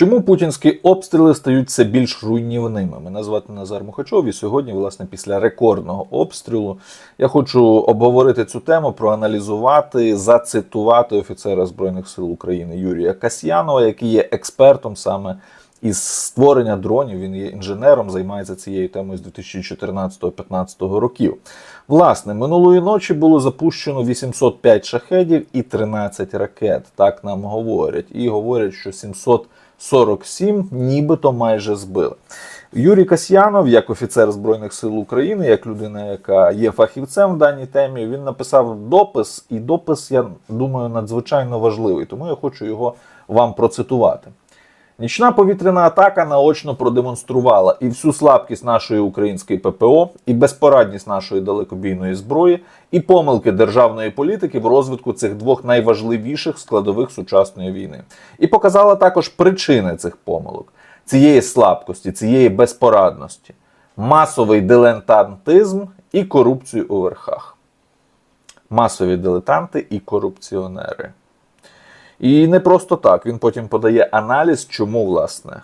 Чому путінські обстріли стають все більш руйнівними? Мене звати Назар Мухачов, і сьогодні, власне, після рекордного обстрілу, я хочу обговорити цю тему, проаналізувати, зацитувати офіцера Збройних сил України Юрія Касьянова, який є експертом саме із створення дронів. Він є інженером, займається цією темою з 2014-2015 років. Власне, минулої ночі було запущено 805 шахедів і 13 ракет. Так нам говорять. І говорять, що 747 нібито майже збили. Юрій Касьянов, як офіцер Збройних сил України, як людина, яка є фахівцем в даній темі, він написав допис, і допис, я думаю, надзвичайно важливий, тому я хочу його вам процитувати. Нічна повітряна атака наочно продемонструвала і всю слабкість нашої української ППО, і безпорадність нашої далекобійної зброї, і помилки державної політики в розвитку цих двох найважливіших складових сучасної війни. І показала також причини цих помилок, цієї слабкості, цієї безпорадності, масовий дилетантизм і корупцію у верхах. Масові дилетанти і корупціонери. І не просто так. Він потім подає аналіз, чому власне.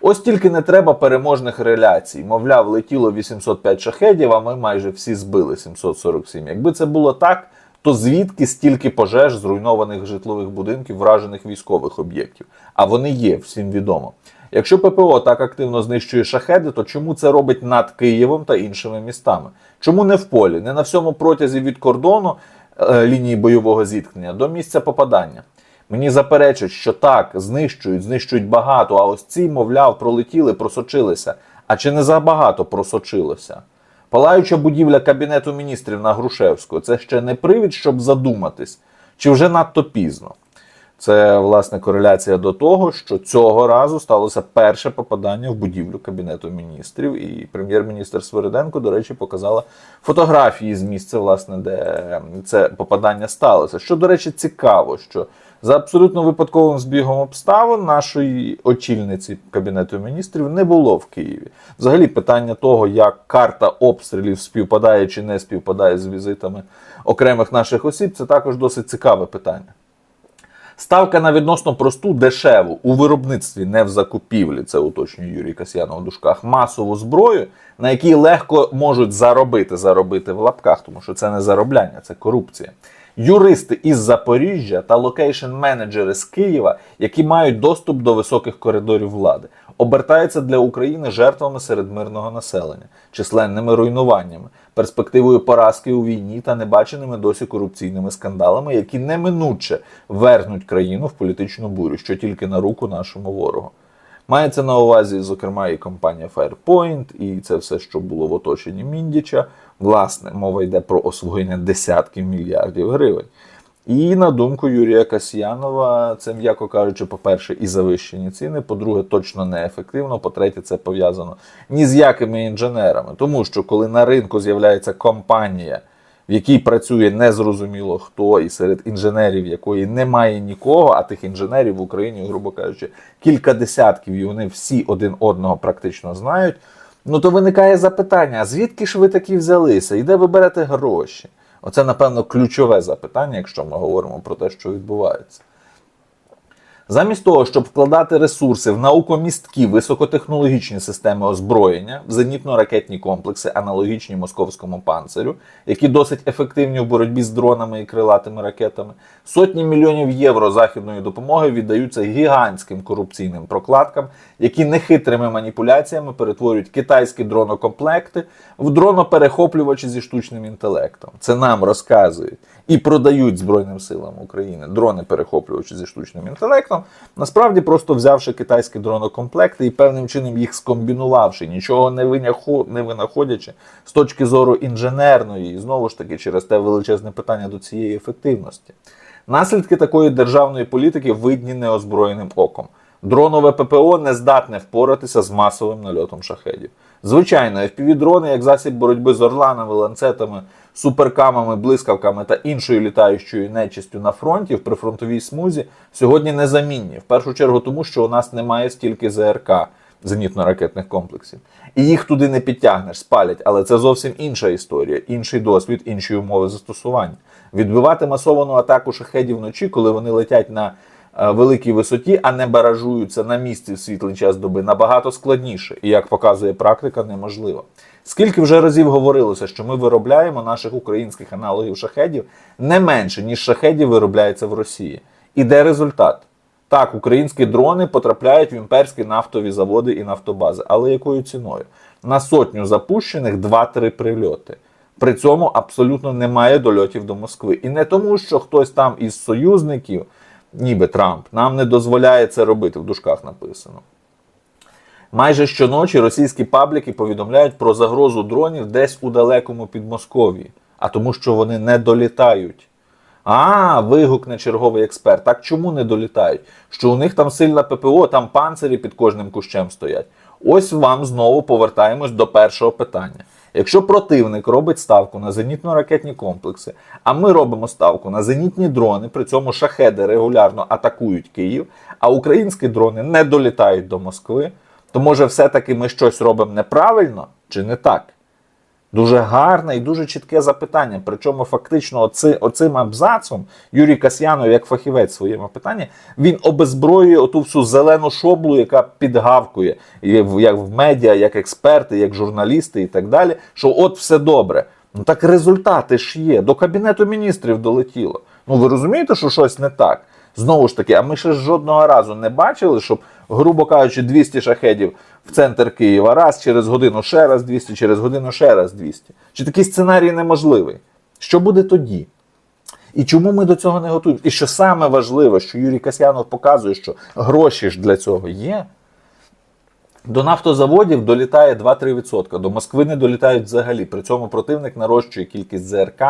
Ось тільки не треба переможних реляцій. Мовляв, летіло 805 шахедів, а ми майже всі збили 747. Якби це було так, то звідки стільки пожеж, зруйнованих житлових будинків, вражених військових об'єктів? А вони є, всім відомо. Якщо ППО так активно знищує шахеди, то чому це робить над Києвом та іншими містами? Чому не в полі, не на всьому протязі від кордону е, лінії бойового зіткнення до місця попадання? Мені заперечать, що так, знищують, знищують багато, а ось ці, мовляв, пролетіли, просочилися. А чи не забагато просочилося? Палаюча будівля Кабінету міністрів на Грушевську це ще не привід, щоб задуматись, чи вже надто пізно. Це власне кореляція до того, що цього разу сталося перше попадання в будівлю Кабінету міністрів, і прем'єр-міністр Свириденко, до речі, показала фотографії з місця, власне, де це попадання сталося. Що, до речі, цікаво, що за абсолютно випадковим збігом обставин нашої очільниці Кабінету міністрів не було в Києві. Взагалі, питання того, як карта обстрілів співпадає чи не співпадає з візитами окремих наших осіб, це також досить цікаве питання. Ставка на відносно просту дешеву у виробництві, не в закупівлі, це уточнює Юрій Касьянов у дужках, масову зброю, на якій легко можуть заробити, заробити в лапках, тому що це не заробляння, це корупція. Юристи із Запоріжжя та локейшн-менеджери з Києва, які мають доступ до високих коридорів влади, обертаються для України жертвами серед мирного населення, численними руйнуваннями, перспективою поразки у війні та небаченими досі корупційними скандалами, які неминуче вернуть країну в політичну бурю, що тільки на руку нашому ворогу. Мається на увазі, зокрема, і компанія Firepoint, і це все, що було в оточенні Міндіча. Власне, мова йде про освоєння десятків мільярдів гривень. І на думку Юрія Касьянова, це, м'яко кажучи, по-перше, і завищені ціни, по-друге, точно неефективно. По-третє, це пов'язано ні з якими інженерами. Тому що коли на ринку з'являється компанія, в якій працює незрозуміло хто, і серед інженерів якої немає нікого, а тих інженерів в Україні, грубо кажучи, кілька десятків, і вони всі один одного практично знають. Ну то виникає запитання: звідки ж ви такі взялися? І де ви берете гроші? Оце, напевно, ключове запитання, якщо ми говоримо про те, що відбувається. Замість того, щоб вкладати ресурси в наукомісткі високотехнологічні системи озброєння, в зенітно-ракетні комплекси, аналогічні московському панцирю, які досить ефективні в боротьбі з дронами і крилатими ракетами, сотні мільйонів євро західної допомоги віддаються гігантським корупційним прокладкам, які нехитрими маніпуляціями перетворюють китайські дронокомплекти в дроноперехоплювачі зі штучним інтелектом. Це нам розказують і продають Збройним силам України дрони-перехоплювачі зі штучним інтелектом. Насправді, просто взявши китайські дронокомплекти і певним чином їх скомбінувавши, нічого не не винаходячи з точки зору інженерної, і знову ж таки, через те величезне питання до цієї ефективності. Наслідки такої державної політики видні неозброєним оком. Дронове ППО не здатне впоратися з масовим нальотом шахедів. Звичайно, FPV-дрони, як засіб боротьби з орланами, ланцетами, суперкамами, блискавками та іншою літаючою нечистю на фронті в прифронтовій смузі, сьогодні незамінні. В першу чергу тому, що у нас немає стільки ЗРК зенітно-ракетних комплексів. І їх туди не підтягнеш, спалять, але це зовсім інша історія, інший досвід, інші умови застосування. Відбивати масовану атаку шахедів вночі, коли вони летять на великій висоті, а не баражуються на місці в світлий час доби, набагато складніше. І як показує практика, неможливо. Скільки вже разів говорилося, що ми виробляємо наших українських аналогів шахедів не менше, ніж шахедів виробляється в Росії. І де результат? Так, українські дрони потрапляють в імперські нафтові заводи і нафтобази, але якою ціною? На сотню запущених 2-3 прильоти. При цьому абсолютно немає дольотів до Москви. І не тому, що хтось там із союзників, ніби Трамп, нам не дозволяє це робити, в дужках написано. Майже щоночі російські пабліки повідомляють про загрозу дронів десь у далекому Підмосков'ї, а тому, що вони не долітають. А, вигукне черговий експерт. Так чому не долітають? Що у них там сильна ППО, там панцирі під кожним кущем стоять. Ось вам знову повертаємось до першого питання. Якщо противник робить ставку на зенітно-ракетні комплекси, а ми робимо ставку на зенітні дрони, при цьому шахеди регулярно атакують Київ, а українські дрони не долітають до Москви, то може все-таки ми щось робимо неправильно чи не так? Дуже гарне і дуже чітке запитання. Причому фактично оци, оцим абзацом Юрій Касьянов, як фахівець своєму питанні, він обезброює оту всю зелену шоблу, яка підгавкує, як в медіа, як експерти, як журналісти і так далі. Що от все добре. Ну так результати ж є. До кабінету міністрів долетіло. Ну ви розумієте, що щось не так? Знову ж таки, а ми ще жодного разу не бачили, щоб, грубо кажучи, 200 шахедів в центр Києва, раз через годину ще раз 200, через годину ще раз 200. Чи такий сценарій неможливий? Що буде тоді? І чому ми до цього не готуємо? І що саме важливе, що Юрій Касьянов показує, що гроші ж для цього є. До нафтозаводів долітає 2-3%, до Москви не долітають взагалі. При цьому противник нарощує кількість ЗРК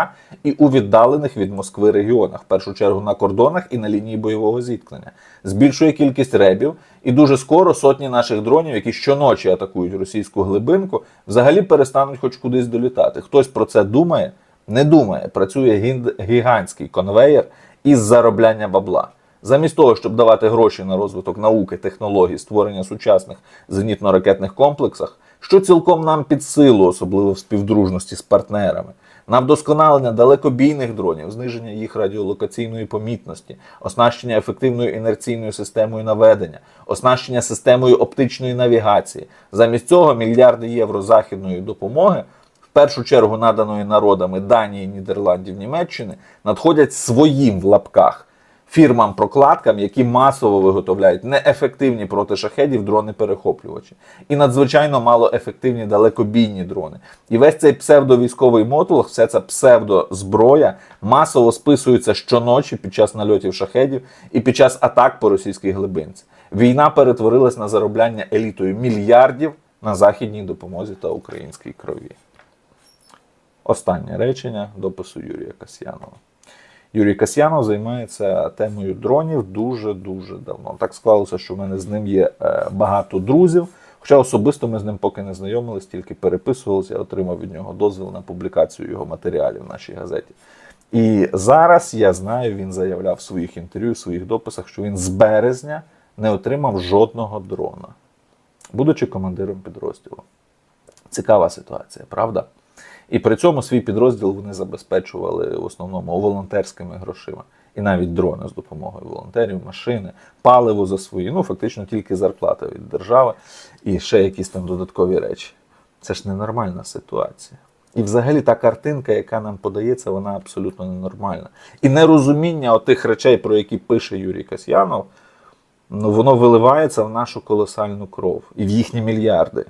і у віддалених від Москви регіонах, в першу чергу на кордонах і на лінії бойового зіткнення. Збільшує кількість ребів, і дуже скоро сотні наших дронів, які щоночі атакують російську глибинку, взагалі перестануть хоч кудись долітати. Хтось про це думає? Не думає. Працює гігантський конвеєр із заробляння бабла. Замість того, щоб давати гроші на розвиток науки, технологій, створення сучасних зенітно-ракетних комплексах, що цілком нам під силу, особливо в співдружності з партнерами, на вдосконалення далекобійних дронів, зниження їх радіолокаційної помітності, оснащення ефективною інерційною системою наведення, оснащення системою оптичної навігації. Замість цього мільярди євро західної допомоги в першу чергу наданої народами Данії, Нідерландів, Німеччини, надходять своїм в лапках фірмам-прокладкам, які масово виготовляють неефективні проти шахедів дрони-перехоплювачі і надзвичайно малоефективні далекобійні дрони. І весь цей псевдовійськовий мотолог, вся ця псевдозброя масово списується щоночі під час нальотів шахедів і під час атак по російській глибинці. Війна перетворилась на заробляння елітою мільярдів на західній допомозі та українській крові. Останнє речення допису Юрія Касьянова. Юрій Касьянов займається темою дронів дуже-дуже давно. Так склалося, що в мене з ним є е, багато друзів. Хоча особисто ми з ним поки не знайомились, тільки переписувалися, я отримав від нього дозвіл на публікацію його матеріалів в нашій газеті. І зараз я знаю, він заявляв в своїх інтерв'ю, в своїх дописах, що він з березня не отримав жодного дрона, будучи командиром підрозділу. Цікава ситуація, правда? І при цьому свій підрозділ вони забезпечували в основному волонтерськими грошима. І навіть дрони з допомогою волонтерів, машини, паливо за свої, ну фактично тільки зарплата від держави і ще якісь там додаткові речі. Це ж ненормальна ситуація. І взагалі та картинка, яка нам подається, вона абсолютно ненормальна. І нерозуміння отих речей, про які пише Юрій Касьянов, ну воно виливається в нашу колосальну кров і в їхні мільярди.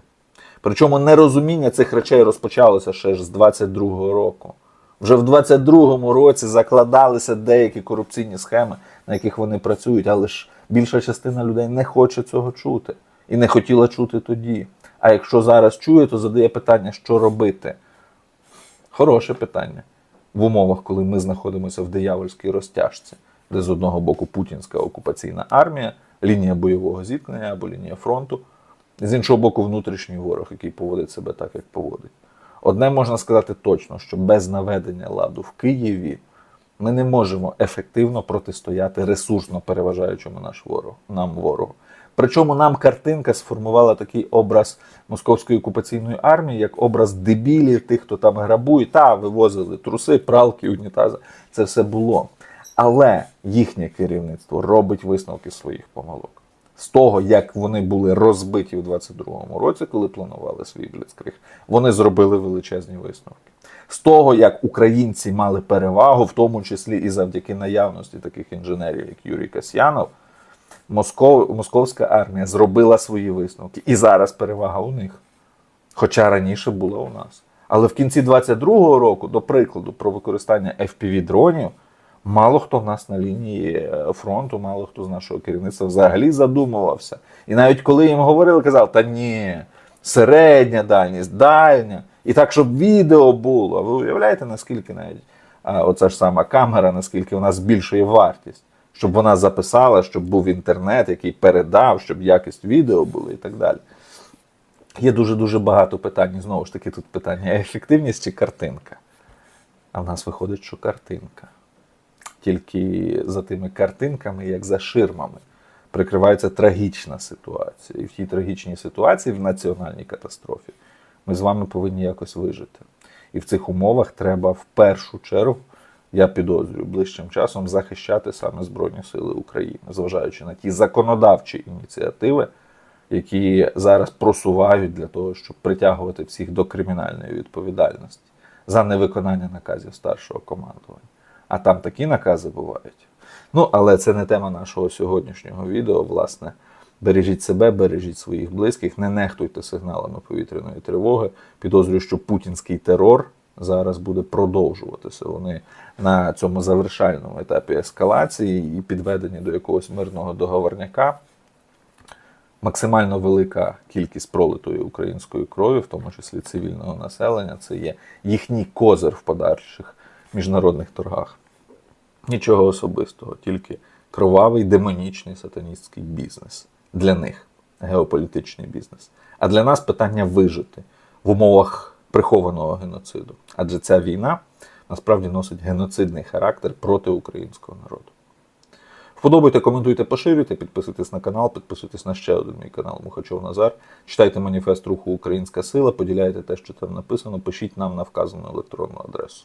Причому нерозуміння цих речей розпочалося ще ж з 22-го року. Вже в 22-му році закладалися деякі корупційні схеми, на яких вони працюють, але ж більша частина людей не хоче цього чути і не хотіла чути тоді. А якщо зараз чує, то задає питання, що робити. Хороше питання в умовах, коли ми знаходимося в диявольській розтяжці, де з одного боку путінська окупаційна армія, лінія бойового зіткнення або лінія фронту, з іншого боку, внутрішній ворог, який поводить себе так, як поводить. Одне можна сказати точно, що без наведення ладу в Києві ми не можемо ефективно протистояти ресурсно переважаючому наш ворог, нам ворогу. Причому нам картинка сформувала такий образ московської окупаційної армії, як образ дебілів, тих, хто там грабує, та вивозили труси, пралки, унітази. Це все було. Але їхнє керівництво робить висновки своїх помилок. З того, як вони були розбиті у 22-му році, коли планували свій бліцкриг, вони зробили величезні висновки. З того, як українці мали перевагу, в тому числі і завдяки наявності таких інженерів, як Юрій Касьянов, Москов, московська армія зробила свої висновки. І зараз перевага у них. Хоча раніше була у нас. Але в кінці 22-го року, до прикладу, про використання FPV-дронів, мало хто в нас на лінії е, фронту, мало хто з нашого керівництва взагалі задумувався. І навіть коли їм говорили, казав, та ні, середня дальність, дальня. І так, щоб відео було. Ви уявляєте, наскільки навіть оця ж сама камера, наскільки вона збільшує вартість, щоб вона записала, щоб був інтернет, який передав, щоб якість відео була і так далі. Є дуже-дуже багато питань. Знову ж таки, тут питання ефективність чи картинка. А в нас виходить, що картинка. Тільки за тими картинками, як за ширмами, прикривається трагічна ситуація. І в тій трагічній ситуації, в національній катастрофі, ми з вами повинні якось вижити. І в цих умовах треба в першу чергу, я підозрюю, ближчим часом захищати саме Збройні Сили України, зважаючи на ті законодавчі ініціативи, які зараз просувають для того, щоб притягувати всіх до кримінальної відповідальності за невиконання наказів старшого командування. А там такі накази бувають. Ну, але це не тема нашого сьогоднішнього відео. Власне, бережіть себе, бережіть своїх близьких, не нехтуйте сигналами повітряної тривоги. Підозрюю, що путінський терор зараз буде продовжуватися. Вони на цьому завершальному етапі ескалації і підведені до якогось мирного договорняка максимально велика кількість пролитої української крові, в тому числі цивільного населення, це є їхній козир в подальших міжнародних торгах. Нічого особистого, тільки кровавий демонічний сатаністський бізнес для них, геополітичний бізнес. А для нас питання вижити в умовах прихованого геноциду. Адже ця війна насправді носить геноцидний характер проти українського народу. Вподобайте, коментуйте, поширюйте, підписуйтесь на канал, підписуйтесь на ще один мій канал Мухачов Назар. Читайте маніфест руху Українська Сила, поділяйте те, що там написано, пишіть нам на вказану електронну адресу.